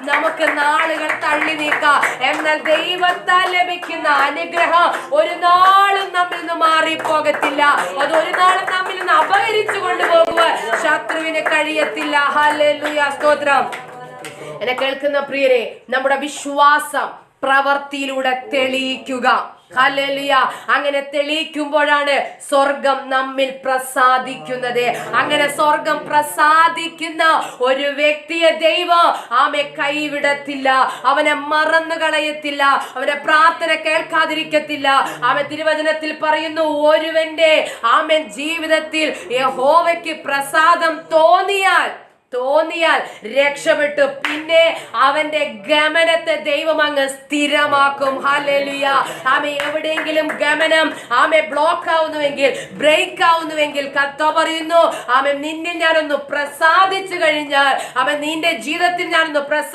നമുക്ക് നാളുകൾ തള്ളി നീക്കാം. എന്നാൽ ദൈവത്താൽ ലഭിക്കുന്ന അനുഗ്രഹം ഒരു നാളും നമ്മിൽ നിന്ന് മാറിപ്പോകത്തില്ല. അത് ഒരു നാളും നമ്മിൽ നിന്ന് അപഹരിച്ചു കൊണ്ടുപോകുവാൻ ശത്രുവിന് കഴിയത്തില്ല. ഹല്ലേലൂയ സ്തോത്രം. എന്നെ കേൾക്കുന്ന പ്രിയരെ നമ്മുടെ വിശ്വാസം പ്രവർത്തിയിലൂടെ തെളിയിക്കുക. അങ്ങനെ തെളിയിക്കുമ്പോഴാണ് സ്വർഗം നമ്മിൽ പ്രസാദിക്കുന്നത്. അങ്ങനെ സ്വർഗം പ്രസാദിക്കുന്ന ഒരു വ്യക്തിയെ ദൈവം ആമെ കൈവിടത്തില്ല. അവനെ മറന്നു കളയത്തില്ല. അവനെ പ്രാർത്ഥന കേൾക്കാതിരിക്കത്തില്ല. ആമെ തിരുവചനത്തിൽ പറയുന്നു ഒരുവന്റെ ആമൻ ജീവിതത്തിൽ യഹോവയ്ക്ക് പ്രസാദം തോന്നിയാൽ തോന്നിയാൽ രക്ഷപ്പെട്ടു. പിന്നെ അവന്റെ ഗമനത്തെ ദൈവം അങ്ങ് സ്ഥിരമാക്കും. ഹലലുയ ആമെ എവിടെയെങ്കിലും ഗമനം ആമെ ബ്ലോക്ക് ആവുന്നുവെങ്കിൽ ബ്രേക്ക് ആവുന്നുവെങ്കിൽ കത്ത പറയുന്നു ആമെ നിന്നിൽ ഞാനൊന്ന് പ്രസാദിച്ചു കഴിഞ്ഞാൽ അവൻ നിന്റെ ജീവിതത്തിൽ ഞാനൊന്ന് പ്രസാ